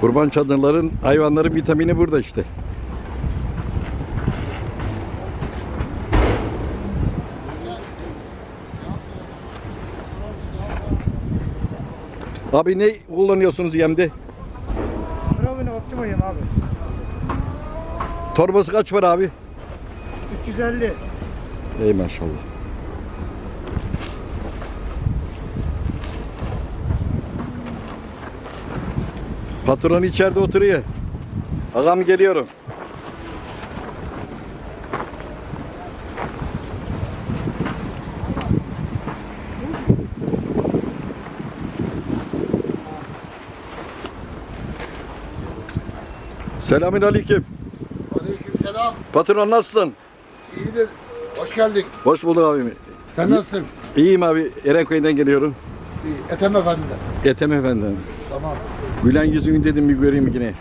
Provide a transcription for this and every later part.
Kurban çadırların hayvanların vitamini burada işte. Abi ne kullanıyorsunuz yemde? Provine Optimo'yum abi. Torbası kaç var abi? 350. Ey maşallah. Patron içeride oturuyor. Ağam geliyorum. Selamün aleyküm. Aleykümselam. Patron nasılsın? İyidir. Hoş geldin. Hoş bulduk abim. Sen nasılsın? İyiyim abi. Erenköy'den geliyorum. İyi. Ethem Efendi'den. Ethem efendim. Tamam. Gülen yüzünü dedim bir göreyim yine.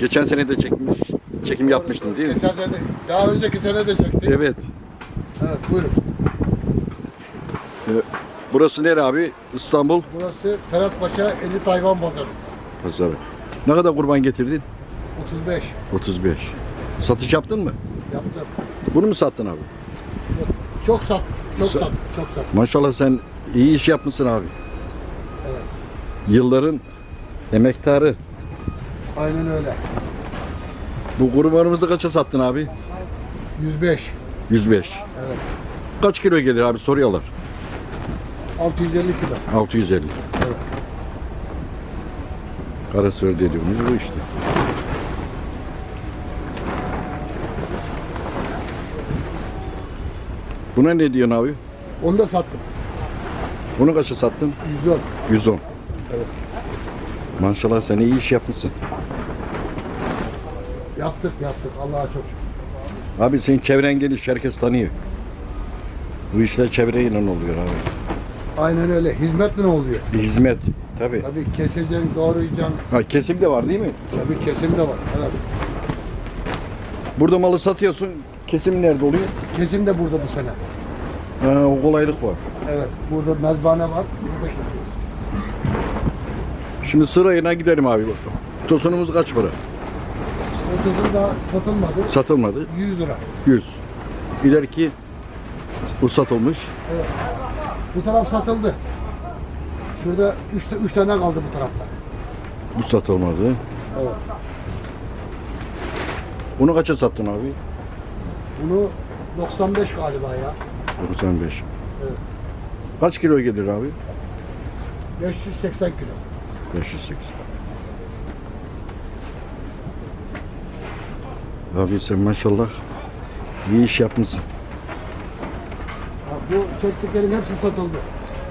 Geçen sene de çekmiş, çekim yapmıştım değil mi? Geçen sene, daha önceki sene de çektik. Evet. Evet, buyurun. Burası nere abi? İstanbul Burası Ferhat Paşa 50 Tayvan Pazarı. pazarı. Ne kadar kurban getirdin? 35 35. Satış yaptın mı? yaptım. Bunu mu sattın abi? Çok sat, çok Sa- sat, çok sat. Maşallah sen iyi iş yapmışsın abi. Yılların emektarı. Aynen öyle. Bu kurbanımızı kaça sattın abi? 105. 105. Evet. Kaç kilo gelir abi soruyorlar. 650 kilo. 650. Evet. Kara sığır dediğimiz bu işte. Buna ne diyorsun abi? Onu da sattım. Bunu kaça sattın? 110. 110. Evet. Maşallah sen iyi iş yapmışsın. Yaptık, yaptık. Allah'a çok şükür. Abi senin çevren geniş, herkes tanıyor. Bu işler çevreyle oluyor abi. Aynen öyle. Hizmet ne oluyor? Bir hizmet. Tabii. Tabii keseceksin, doğrayacaksın. Ha, kesim de var değil mi? Tabii kesim de var. Evet. Burada malı satıyorsun. Kesim nerede oluyor? Kesim de burada bu sene. Ha, o kolaylık var. Evet. Burada mezbane var. Burada kesiyoruz. Şimdi sırayına gidelim abi. Tosunumuz kaç para? Otuzun da satılmadı. Satılmadı. 100 lira. 100. İleriki bu satılmış. Evet. Bu taraf satıldı. Şurada 3 üç tane kaldı bu tarafta. Bu satılmadı. Evet. Bunu kaça sattın abi? Bunu 95 galiba ya. 95. Evet. Kaç kilo gelir abi? 580 kilo. 580. Abi sen maşallah iyi iş yapmışsın. Bu çektiklerin hepsi satıldı.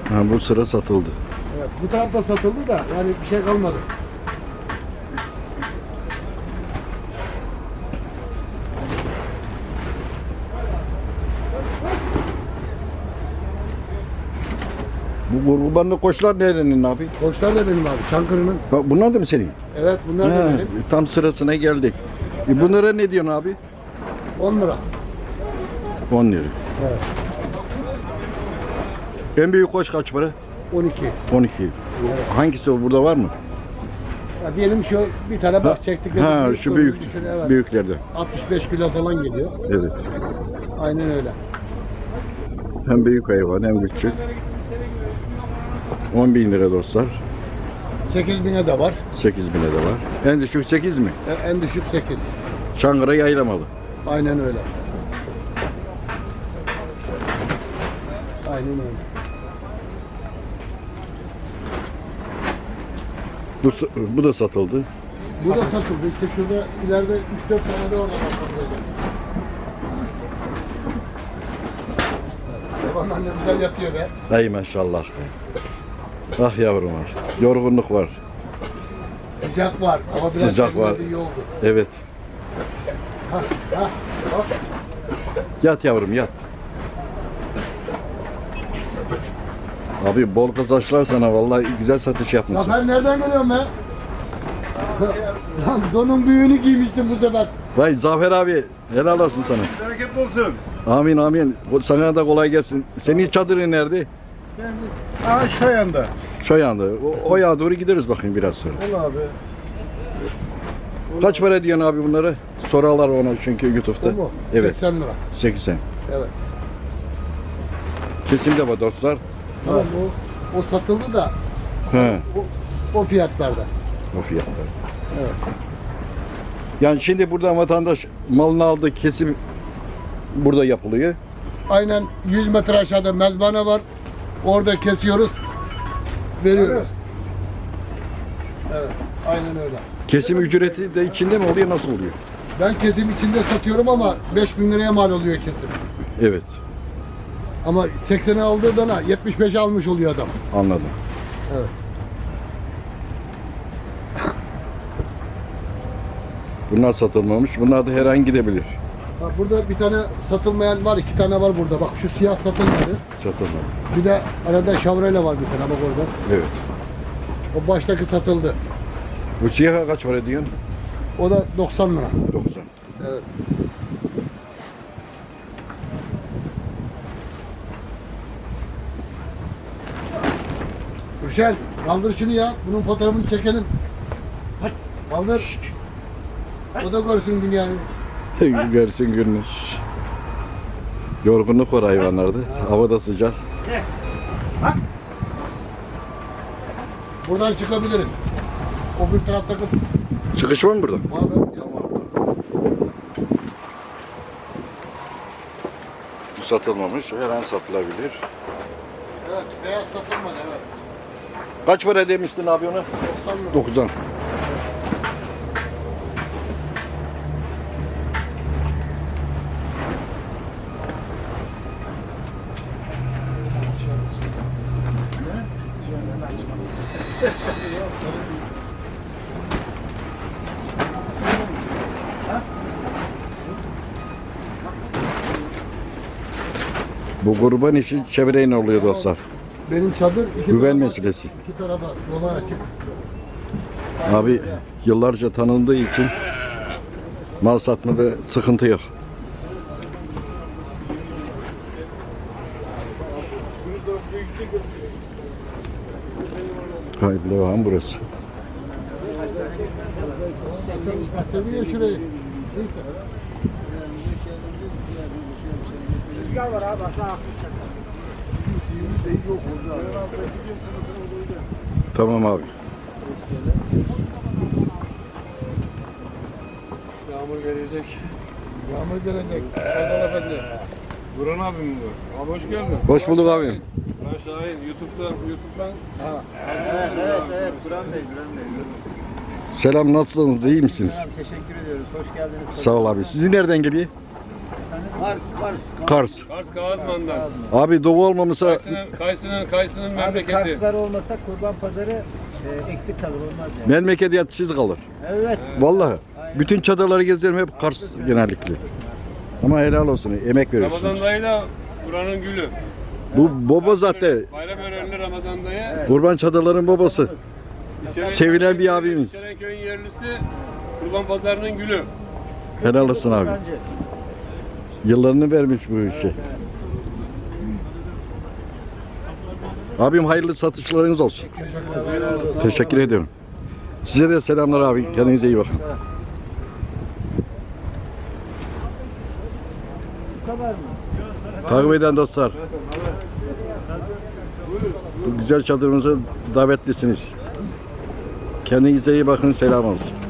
Ha, bu sıra satıldı. Evet. Bu tarafta satıldı da yani bir şey kalmadı. Bu kurbanlı koçlar nerenin abi? Koçlar da benim abi. Çankırı'nın. Ha, bunlar da mı senin? Evet bunlar da Ha, benim. tam sırasına geldik. E bunlara ne diyorsun abi? 10 lira. 10 lira. Evet. En büyük koç kaç para? 12. 12. Evet. Hangisi o burada var mı? Ya diyelim şu bir tane bak çektikleri. Ha şu büyük düşün, evet. büyüklerden. 65 kilo falan geliyor. Evet. Aynen öyle. Hem büyük hayvan hem küçük. 10 bin lira dostlar. 8 bine de var. 8 bine de var. En düşük 8 mi? E- En düşük 8. Çankırı yaylamalı. Aynen öyle. Aynen öyle. Bu, s- bu da satıldı. Bu da satıldı. İşte şurada ileride 3-4 tane de orada var. Hayvanlar ne güzel yatıyor be. Ay maşallah. Ah yavrum var. Yorgunluk var. Sıcak var. Ama biraz Sıcak var. iyi oldu. Evet. Ha, ha, bak. Yat yavrum yat. Abi bol kazançlar sana vallahi güzel satış Ya yapmışsın. ben nereden geliyorum be? Lan donun büyüğünü giymişsin bu sefer. Vay Zafer abi helal olsun sana. Bereketli olsun. Amin amin. Sana da kolay gelsin. Senin çadırın nerede? Ben Aa şu yanda. Şu yanda. O, o yağa doğru gideriz bakayım biraz sonra. Ol abi. Kaç para diyorsun abi bunları? Soralar ona çünkü YouTube'da. Bu mu? Evet. 80 lira. 80. Evet. Kesimde var dostlar. Tamam o, o satıldı da He. o, o fiyatlarda. O fiyatlar. Evet. Yani şimdi burada vatandaş malını aldı kesim burada yapılıyor. Aynen 100 metre aşağıda mezbane var. Orada kesiyoruz. Veriyoruz. Evet. Aynen öyle. Kesim ücreti de içinde mi oluyor nasıl oluyor? Ben kesim içinde satıyorum ama 5000 liraya mal oluyor kesim. Evet Ama 80'e aldığı dana 75'e almış oluyor adam. anladım. Evet. Bunlar satılmamış. Bunlar da her an gidebilir. Bak burada bir tane satılmayan var, iki tane var burada. Bak şu siyah satılmadı. Satılmadı. Bir de arada şavrele var bir tane bak orada. Evet. O baştaki satıldı. Bu siyaha kaç para diyorsun? O da 90 lira. 90. Evet. Gülşen, kaldır şunu ya. Bunun fotoğrafını çekelim. Kaldır. O da görsün dünyayı. Görsün gününüz. Yorgunluk var hayvanlarda. Hava da sıcak. Buradan çıkabiliriz. O bir taraftaki Çıkış var mı burada? var. Bu satılmamış. Her an satılabilir. Evet, beyaz satılmadı evet. Kaç para demiştin abi ona? 90 lira. 90. Bu kurban işi çevreyle oluyor dostlar. Benim çadır iki Güven tarafa- meselesi. İki tarafa yola açık. Abi yıllarca tanındığı için mal satmada sıkıntı yok. Kayıp Levan burası. Seviyor şurayı. Neyse. Rüzgar var abi aşağı akmış. Tamam abi. Yağmur gelecek. Yağmur gelecek. Erdal Efendi. Buran abim mi bu? Abi hoş geldin. Hoş bulduk abi. Ben Şahin. YouTube'da, YouTube'dan Evet, evet, evet. Buran Bey, Buran Bey. Selam nasılsınız? İyi misiniz? Tamam, teşekkür ediyoruz. Hoş geldiniz. Sağ ol abi. Sizi nereden geliyor? Kars, Kars. Kars. Kars Kağızman'dan. Abi doğu olmamışsa Kayısının, Kayısının, Kayısının Abi memleketi. Karslar olmasa kurban pazarı e, eksik kalır olmaz yani. memleketiyatsız kalır. Evet. Vallahi. Bütün çadırları gezerim hep Kars genellikle. Ama helal olsun. Emek veriyorsunuz. Ramazan dayı da buranın gülü. Bu baba zaten. Bayram öğrenli Ramazan dayı. Kurban çadırların babası. Sevilen bir abimiz. İçerenköy'ün yerlisi kurban pazarının gülü. Helal olsun abi. Kurbancı. Yıllarını vermiş bu işe. Abim hayırlı satışlarınız olsun. Teşekkür ediyorum. Size de selamlar abi. Kendinize iyi bakın. Takip eden dostlar. Bu güzel çadırımıza davetlisiniz. Kendinize iyi bakın. Selam olsun.